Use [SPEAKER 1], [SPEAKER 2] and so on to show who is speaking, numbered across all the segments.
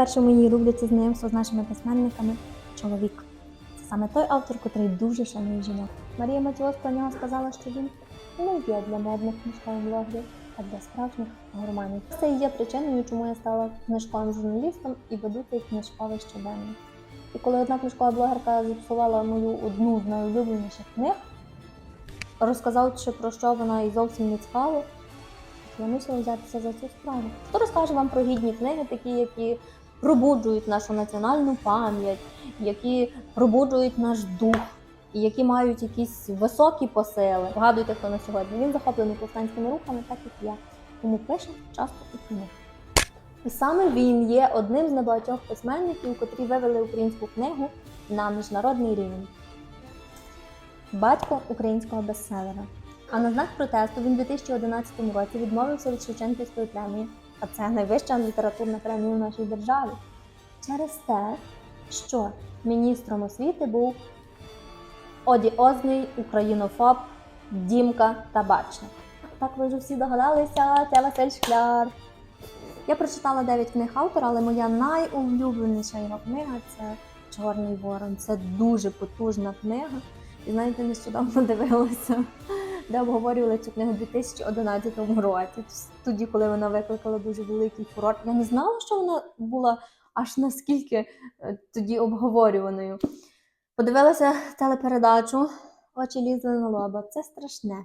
[SPEAKER 1] В моїй рубриці знайомство з нашими письменниками чоловік. Це саме той автор, котрий дуже шанує жінок. Марія Матіос про нього сказала, що він не є для модних книжкових блогерів, а для справжніх гурманів. Це і є причиною, чому я стала книжковим журналістом і веду цей книжковий щоденник. І коли одна книжкова блогерка зіпсувала мою одну з найулюбленіших книг, розказавши про що вона і зовсім не цікаво, я мусила взятися за цю справу. Хто розкаже вам про гідні книги, такі, які пробуджують нашу національну пам'ять, які пробуджують наш дух, і які мають якісь високі посили. Вгадуйте, хто на сьогодні. Він захоплений повстанськими рухами, так як я. Тому пише часто і книги. І саме він є одним з небагатьох письменників, котрі вивели українську книгу на міжнародний рівень. Батько українського бестселера. А на знак протесту він у 2011 році відмовився від Шевченківської премії, а це найвища літературна премія в нашій державі. Через те, що міністром освіти був одіозний українофоб Дімка Табачник. Так ви вже всі догадалися, це Василь Шкляр. Я прочитала 9 книг автора, але моя найулюбленіша його книга це Чорний Ворон. Це дуже потужна книга. І знаєте, нещодавно дивилася, де обговорювали цю книгу у 2011 році. Тоді, коли вона викликала дуже великий фурор. Я не знала, що вона була аж наскільки е, тоді обговорюваною. Подивилася телепередачу Очі лізли на лоба. Це страшне.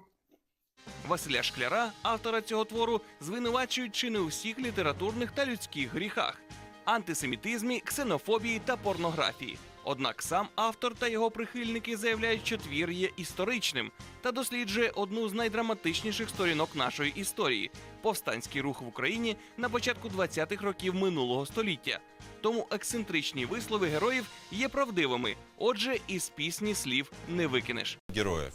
[SPEAKER 2] Василя Шкляра, автора цього твору, звинувачують чи не у всіх літературних та людських гріхах, антисемітизмі, ксенофобії та порнографії. Однак сам автор та його прихильники заявляють, що твір є історичним та досліджує одну з найдраматичніших сторінок нашої історії повстанський рух в Україні на початку 20-х років минулого століття. Тому ексцентричні вислови героїв є правдивими. Отже, із пісні слів не викинеш.
[SPEAKER 3] героев.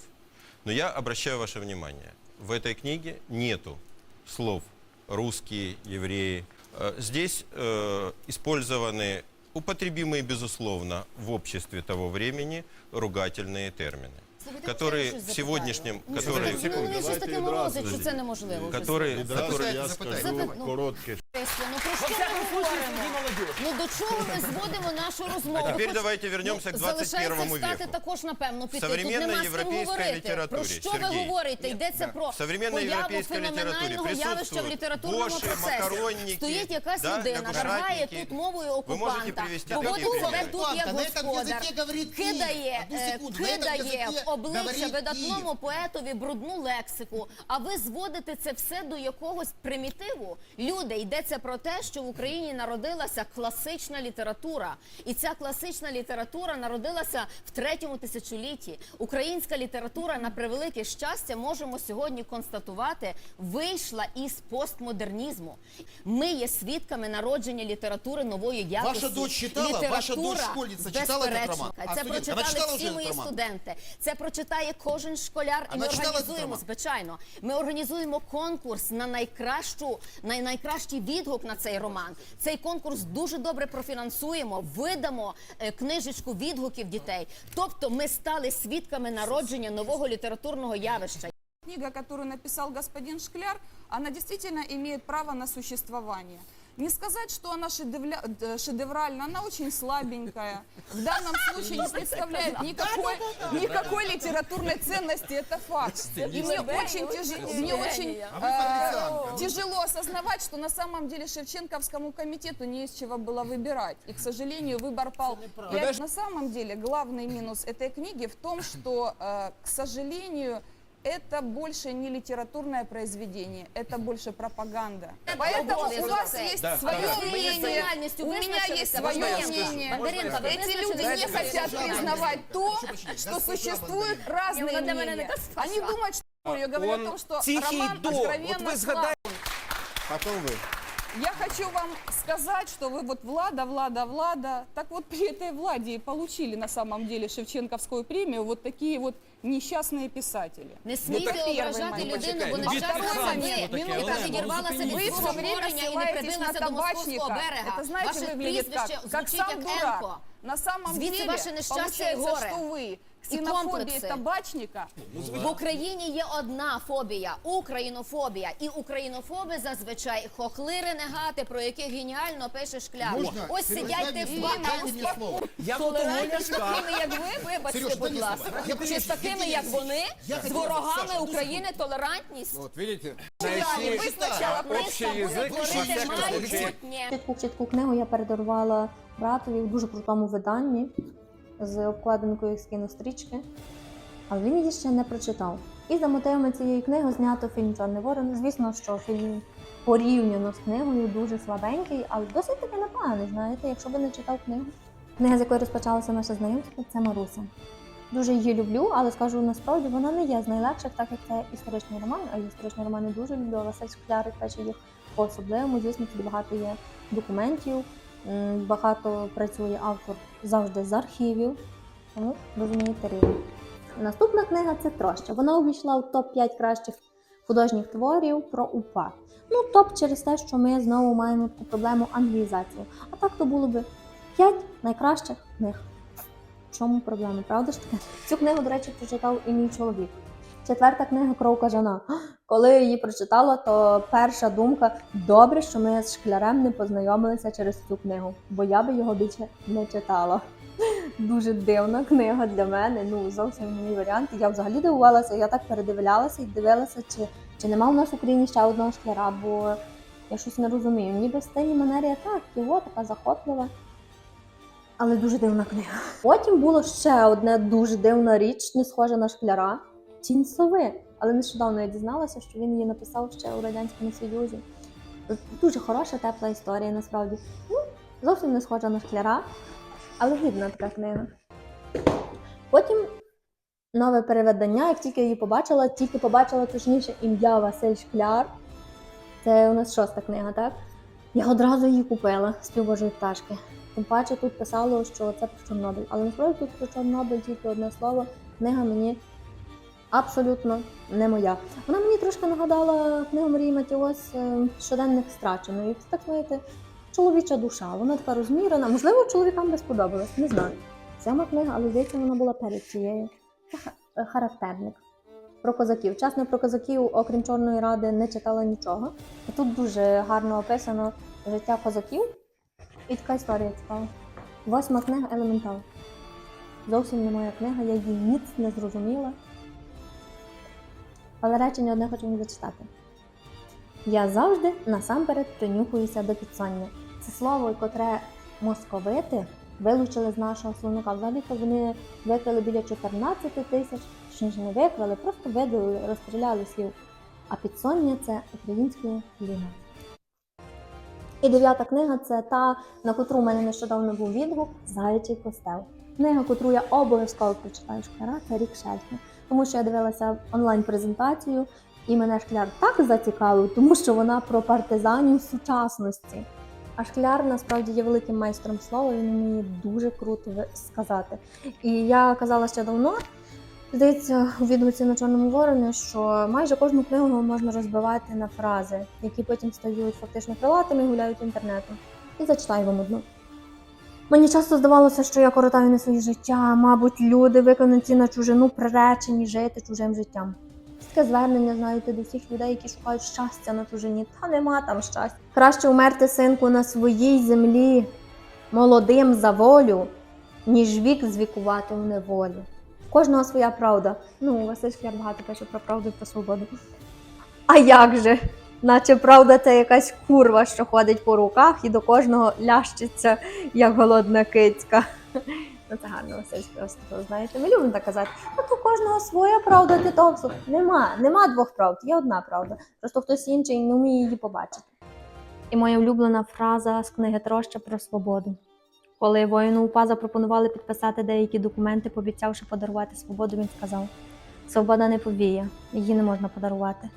[SPEAKER 3] Но я обращаю ваше внимание, в этой книге нету слов русские, евреи. Э, Здесь э, использованы употребимые, безусловно, в обществе того времени ругательные термины, которые в сегодняшнем, которые,
[SPEAKER 4] Ну, він щось таке морозить, що це неможливо. вже
[SPEAKER 3] которые,
[SPEAKER 4] зробити.
[SPEAKER 3] которые,
[SPEAKER 5] я
[SPEAKER 4] Запитай.
[SPEAKER 5] скажу коротке.
[SPEAKER 4] Христя, Ну про що ми говоримо? Ну до чого ми зводимо нашу розмову?
[SPEAKER 3] А тепер
[SPEAKER 4] Хоч-
[SPEAKER 3] давайте вернемося к
[SPEAKER 4] Ну, залишається
[SPEAKER 3] 21
[SPEAKER 4] встати
[SPEAKER 3] веку.
[SPEAKER 4] також, напевно, піти. Тут
[SPEAKER 3] современной
[SPEAKER 4] нема з ким
[SPEAKER 3] европейской
[SPEAKER 4] говорити.
[SPEAKER 3] літературі,
[SPEAKER 4] Про що
[SPEAKER 3] Сергій,
[SPEAKER 4] ви говорите? Йдеться про
[SPEAKER 3] В современной
[SPEAKER 4] появу
[SPEAKER 3] европейской литературе
[SPEAKER 4] феноменального явища в
[SPEAKER 3] присутствуют
[SPEAKER 4] літературному
[SPEAKER 3] Боши,
[SPEAKER 4] процесі.
[SPEAKER 3] макаронники,
[SPEAKER 4] Стоїть якась
[SPEAKER 3] да,
[SPEAKER 4] людина,
[SPEAKER 3] лягушатники.
[SPEAKER 4] вергає тут мовою
[SPEAKER 3] Ви можете
[SPEAKER 4] окупанта,
[SPEAKER 3] привести
[SPEAKER 4] поводить
[SPEAKER 3] такі
[SPEAKER 4] себе
[SPEAKER 3] приміри?
[SPEAKER 4] тут як
[SPEAKER 5] Окупанта, на этом
[SPEAKER 4] господар,
[SPEAKER 5] языке говорит Киев.
[SPEAKER 4] кидає,
[SPEAKER 5] Одну
[SPEAKER 4] е,
[SPEAKER 5] секунду, на этом
[SPEAKER 4] кидає
[SPEAKER 5] языке
[SPEAKER 4] в обличчя
[SPEAKER 5] говорит
[SPEAKER 4] видатному
[SPEAKER 5] Киев.
[SPEAKER 4] поетові брудну лексику. А ви зводите це все до якогось примітиву? Люди, йдеться про те, що в Україні народилася класична література, і ця класична література народилася в третьому тисячолітті. Українська література на превелике щастя можемо сьогодні констатувати, вийшла із постмодернізму. Ми є свідками народження літератури нової якості.
[SPEAKER 5] Ваша дочь читала? Ваша дочь школьниця читала этот
[SPEAKER 4] безперечно.
[SPEAKER 5] роман? А
[SPEAKER 4] Це
[SPEAKER 5] студент?
[SPEAKER 4] прочитали
[SPEAKER 5] Вона читала
[SPEAKER 4] всі
[SPEAKER 5] вже
[SPEAKER 4] мої
[SPEAKER 5] этот роман?
[SPEAKER 4] студенти. Це прочитає кожен школяр, і
[SPEAKER 5] Вона
[SPEAKER 4] ми
[SPEAKER 5] читала этот
[SPEAKER 4] організуємо
[SPEAKER 5] роман?
[SPEAKER 4] звичайно. Ми організуємо конкурс на найкращу, на найкращий відгук на цей роман. Цей конкурс дуже добре профінансуємо. Видамо е, книжечку відгуків дітей. Тобто, ми стали свідками народження нового літературного явища.
[SPEAKER 6] Книга, которую написал господин Шкляр, она действительно имеет право на существование. Не сказать, что она шедевля- д- шедевральна, она очень слабенькая. В данном случае не представляет никакой, никакой литературной ценности, это факт. И мне очень, тяж- мне очень э, тяжело осознавать, что на самом деле Шевченковскому комитету не из чего было выбирать. И, к сожалению, выбор пал. Я- на самом деле главный минус этой книги в том, что, э, к сожалению, это больше не литературное произведение, это больше пропаганда. Поэтому у вас есть
[SPEAKER 4] Да.
[SPEAKER 6] свое
[SPEAKER 4] Да.
[SPEAKER 6] мнение, у меня есть
[SPEAKER 4] а
[SPEAKER 6] свое мнение. Эти люди не хотят признавать то, что существуют разные мнения.
[SPEAKER 4] не
[SPEAKER 6] Они думают, что я говорю о том, что роман откровенно.
[SPEAKER 5] Потом вы.
[SPEAKER 6] Я хочу вам сказать, что вы вот Влада, Влада, Влада. Так вот при этой Владе и получили на самом деле Шевченковскую премию вот такие вот несчастные писатели.
[SPEAKER 4] Не смійте
[SPEAKER 6] перший
[SPEAKER 4] ображати
[SPEAKER 6] момент.
[SPEAKER 4] людину, бо
[SPEAKER 6] А
[SPEAKER 4] нещасна
[SPEAKER 6] второй
[SPEAKER 4] ви,
[SPEAKER 6] момент.
[SPEAKER 4] яка відірвалася від
[SPEAKER 6] Вы
[SPEAKER 4] свого
[SPEAKER 6] все время
[SPEAKER 4] створення і не
[SPEAKER 6] ссылаетесь на
[SPEAKER 4] придивилася до московського
[SPEAKER 6] табачника.
[SPEAKER 4] берега.
[SPEAKER 6] Это, знаете,
[SPEAKER 4] Ваше
[SPEAKER 6] выглядит
[SPEAKER 4] прізвище
[SPEAKER 6] как, как
[SPEAKER 4] звучить
[SPEAKER 6] сам
[SPEAKER 4] як
[SPEAKER 6] дурак.
[SPEAKER 4] Енко.
[SPEAKER 6] На самом
[SPEAKER 4] Звідси
[SPEAKER 6] деле,
[SPEAKER 4] ваше нещастя і
[SPEAKER 6] получается,
[SPEAKER 4] горе.
[SPEAKER 6] что вы
[SPEAKER 4] і
[SPEAKER 6] ксенофобии
[SPEAKER 4] комплекси.
[SPEAKER 6] табачника
[SPEAKER 4] В Україні є одна фобія українофобія. І українофоби зазвичай хохли ренегати, про яких геніально пише шкляр.
[SPEAKER 5] Можна?
[SPEAKER 4] Ось сидять ти в
[SPEAKER 5] дай мені слово.
[SPEAKER 7] Я
[SPEAKER 4] Толерантні з такими, як ви, вибачте,
[SPEAKER 5] дай
[SPEAKER 4] будь
[SPEAKER 5] мені
[SPEAKER 4] ласка.
[SPEAKER 5] Я
[SPEAKER 4] Чи з такими,
[SPEAKER 5] я
[SPEAKER 4] як вони,
[SPEAKER 5] Я
[SPEAKER 4] з
[SPEAKER 5] хотів-
[SPEAKER 4] ворогами
[SPEAKER 5] одну
[SPEAKER 4] України толерантність?
[SPEAKER 5] Вот видите?
[SPEAKER 7] Общий язык во
[SPEAKER 4] Творити
[SPEAKER 7] всяком случае.
[SPEAKER 4] майбутнє.
[SPEAKER 1] Чітку чітку книгу я передарувала братові в дуже крутому виданні з обкладинкою з кінострічки, але він її ще не прочитав. І за мотивами цієї книги знято фільм Чорний Ворон. Звісно, що фільм порівняно з книгою дуже слабенький, але досить таки непоганий, знаєте, якщо би не читав книгу. Книга, з якої розпочалося наше знайомство, це Маруся. Дуже її люблю, але скажу насправді, вона не є з найлегших, так як це історичний роман, а історичні романи дуже люблю, Василь Шкляр пише їх по-особливому. Звісно, тут багато є документів, багато працює автор завжди з архівів. Тому розумієте рівень. Наступна книга це троща. Вона увійшла в топ-5 кращих художніх творів про УПА. Ну, топ через те, що ми знову маємо таку проблему англізації. А так то було би 5 найкращих книг. В чому проблема, правда ж таки? Цю книгу, до речі, прочитав і мій чоловік. Четверта книга Кров кажана. Коли я її прочитала, то перша думка добре, що ми з шклярем не познайомилися через цю книгу, бо я би його більше не читала. Дуже дивна книга для мене. Ну зовсім мій варіант. Я взагалі дивувалася. Я так передивлялася і дивилася, чи, чи нема в нас в Україні ще одного шкляра, бо я щось не розумію. Ніби в стилі манері так, його така захоплива. Але дуже дивна книга. Потім було ще одна дуже дивна річ, не схожа на шкляра. Тінь сови. Але нещодавно я дізналася, що він її написав ще у Радянському Союзі. Дуже хороша, тепла історія, насправді. Ну, зовсім не схожа на шкляра, але гідна така книга. Потім нове переведення, як тільки її побачила, тільки побачила точніше ім'я Василь Шкляр. Це у нас шоста книга, так? Я одразу її купила з півбожої пташки. Тим паче тут писало, що це про Чорнобиль. Але насправді тут про Чорнобиль тільки одне слово. Книга мені абсолютно не моя. Вона мені трошки нагадала книгу Марії Матіос е, щоденник страченої. Це так знаєте, чоловіча душа. Вона така розмірена. Можливо, чоловікам би сподобалось, не знаю. Сьома книга, але здається, вона була перед цією. Е, характерник. Про козаків. Чесно, про козаків, окрім Чорної ради, не читала нічого. А тут дуже гарно описано життя козаків. І така історія цікава. Восьма книга Елементал. Зовсім не моя книга, я її ніц не зрозуміла. Але речення одне хочу вам зачитати. Я завжди насамперед принюхуюся до підсоння. Це слово, котре московити вилучили з нашого словника. Взагалі-то вони викрали біля 14 тисяч, точніше не викрали, просто видалили, розстріляли слів. А підсоння це українською ліна. І дев'ята книга це та, на котру в мене нещодавно був відгук Заячий костел. Книга, котру я обов'язково прочитаю шкляра, це рік шельфу. Тому що я дивилася онлайн-презентацію, і мене шкляр так зацікавив, тому що вона про партизанів сучасності. А шкляр насправді є великим майстром слова, він вміє дуже круто сказати. І я казала ще давно, здається, у відгуці на Чорному вороні, що майже кожну книгу можна розбивати на фрази, які потім стають фактично крилатими і гуляють інтернетом. І зачитаю вам одну. Мені часто здавалося, що я коротаю не своє життя, мабуть, люди, виконані на чужину, приречені жити чужим життям. Таке звернення, знаєте, до всіх людей, які шукають щастя на чужині. Та нема там щастя. Краще умерти синку на своїй землі, молодим за волю, ніж вік звікувати в неволі. Кожного своя правда. Ну, Василь Шкляр багато пише про правду і про свободу. А як же? Наче правда це якась курва, що ходить по руках і до кожного лящиться, як голодна кицька. Ну, це гарно Василь сказав, знаєте. Ми любимо так казати. От у кожного своя правда, ти того. Нема, нема двох правд, є одна правда. Просто хтось інший не вміє її побачити. І моя улюблена фраза з книги Троща про свободу. Коли воїну УПА запропонували підписати деякі документи, пообіцявши подарувати свободу, він сказав: Свобода не повіє, її не можна подарувати.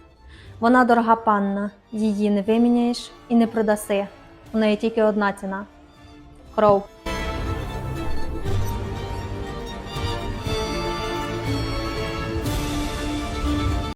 [SPEAKER 1] Вона дорога панна, її не виміняєш і не продаси. У неї тільки одна ціна кров.